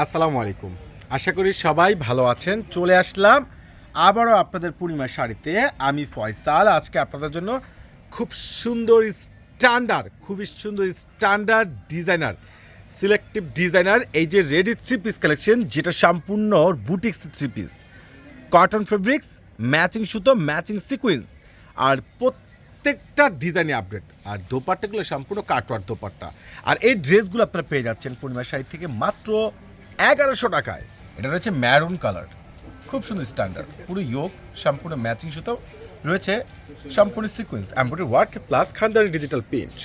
আসসালামু আলাইকুম। আশা করি সবাই ভালো আছেন। চলে আসলাম আবারও আপনাদের পূর্ণিমা শাড়িতে। আমি ফয়সাল। আজকে আপনাদের জন্য খুব সুন্দর স্ট্যান্ডার্ড খুবই সুন্দর স্ট্যান্ডার্ড ডিজাইনার সিলেক্টিভ ডিজাইনার এই যে রেডি থ্রি পিস কালেকশন যেটা সম্পূর্ণ boutiques three piece cotton fabrics matching সুতো ম্যাচিং সিকুয়েন্স আর প্রত্যেকটা ডিজাইনে আপডেট আর দোপাট্টাগুলো সম্পূর্ণ কাটওয়ার দোপাট্টা। আর এই ড্রেসগুলো আপনারা পেয়ে যাচ্ছেন পূর্ণিমা শাড়ি থেকে মাত্র এগারোশো টাকায়। এটা রয়েছে ম্যারুন কালার খুব সুন্দর স্ট্যান্ডার্ড পুরো ইয়োগ সম্পূর্ণ ম্যাচিং সুতো। রয়েছে সম্পূর্ণ সিকুয়েন্স এমব্রয়ডারি ওয়ার্ক প্লাস খানদানি ডিজিটাল পেন্ট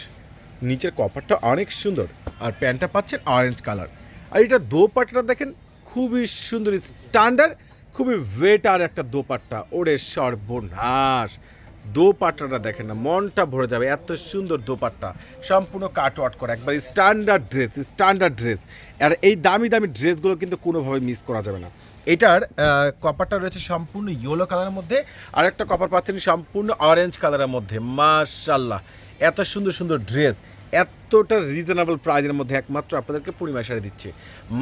নিচের কপারটা অনেক সুন্দর। আর প্যান্টটা পাচ্ছেন অরেঞ্জ কালার আর এটা দোপাট্টাটা দেখেন, খুবই সুন্দর স্ট্যান্ডার্ড খুবই ওয়েটার একটা দোপাট্টা। ওরে সর্বনাশ! দোপাট্টাটা দেখেন না, মনটা ভরে যাবে, এত সুন্দর দোপাট্টা। সম্পূর্ণ কাটওয়াট করা, একবার স্ট্যান্ডার্ড ড্রেস স্ট্যান্ডার্ড ড্রেস আর এই দামি দামি ড্রেসগুলো কিন্তু কোনোভাবে মিস করা যাবে না। এটার কপারটা রয়েছে সম্পূর্ণ ইয়েলো কালারের মধ্যে আর একটা কপার পাচ্ছেন সম্পূর্ণ অরেঞ্জ কালারের মধ্যে। মাশাল্লাহ এত সুন্দর সুন্দর ড্রেস এতটা রিজনেবল প্রাইজের মধ্যে একমাত্র আপনাদেরকে পূর্ণিমা শাড়ি দিচ্ছে।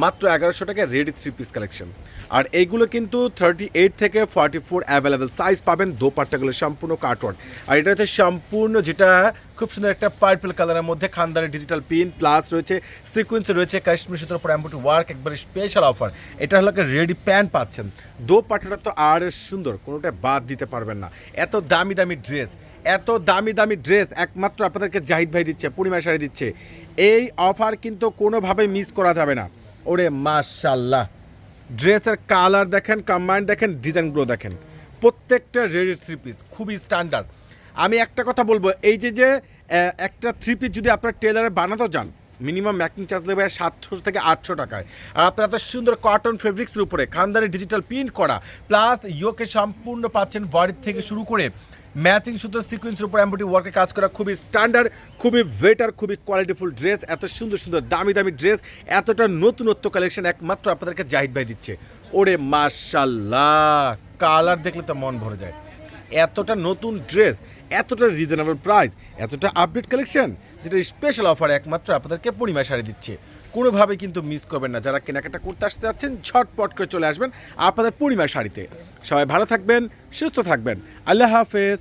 মাত্র এগারোশো টাকা রেডি থ্রি পিস কালেকশন আর এইগুলো কিন্তু থার্টি এইট থেকে ফর্টি ফোর অ্যাভেলেবেল সাইজ পাবেন দোপাট্টাগুলো সম্পূর্ণ কাটওয়ার্ড আর এটা হচ্ছে সম্পূর্ণ যেটা খুব সুন্দর একটা পার্পল কালারের মধ্যে খানদানি ডিজিটাল পিন প্লাস রয়েছে সিকুয়েন্স রয়েছে কাশ্মীর সুতোর অ্যাম্বুটি ওয়ার্ক একবারে স্পেশাল অফার এটা হলো রেডি প্যান্ট পাচ্ছেন। দোপাট্টাটা তো আর সুন্দর কোনোটা বাদ দিতে পারবেন না। এত দামি দামি ড্রেস এত দামি দামি ড্রেস একমাত্র আপনাদেরকে জাহিদ ভাই দিচ্ছে পূর্ণিমা শাড়ি দিচ্ছে। এই অফার কিন্তু কোনোভাবে মিস করা যাবে না। ওরে মাশাল্লাহ ড্রেসের কালার দেখেন কম্বাইন্ড দেখেন ডিজাইনগুলো দেখেন। প্রত্যেকটা রেডি থ্রি পিস খুবই স্ট্যান্ডার্ড আমি একটা কথা বলব, এই যে যে একটা থ্রি পিস যদি আপনার টেলারে বানাতে যান মিনিমাম ম্যাকিং চার্জ দেবে সাতশো থেকে আটশো টাকায়। আর আপনার এত সুন্দর কটন ফেব্রিক্সের উপরে, খানদানি ডিজিটাল প্রিন্ট করা প্লাস ইয়োকে সম্পূর্ণ পাচ্ছেন বডির থেকে শুরু করে ম্যাচিং সুতো সিকুয়েন্সের উপর অ্যাম্বুটি ওয়ার্কে কাজ করা খুবই স্ট্যান্ডার্ড, খুবই বেটার খুবই কোয়ালিটিফুল ড্রেস, এত সুন্দর সুন্দর দামি দামি ড্রেস, এতটা নতুনত্ব কালেকশন একমাত্র আপনাদেরকে জাহিদ ভাই দিচ্ছে। ওরে মাশাল্লাহ কালার দেখলে তো মন ভরে যায়। এতটা নতুন ড্রেস, এতটা রিজনেবল প্রাইস এতটা আপডেট কালেকশন, যেটা স্পেশাল অফার একমাত্র আপনাদেরকে পূর্ণিমা শাড়ি দিচ্ছে। কোনোভাবে কিন্তু মিস করবেন না, যারা কেনাকাটা করতে আসতে যাচ্ছেন, ঝটপট করে চলে আসবেন আপনাদের পূর্ণিমা শাড়িতে। সবাই ভালো থাকবেন, সুস্থ থাকবেন। আল্লাহ হাফেজ।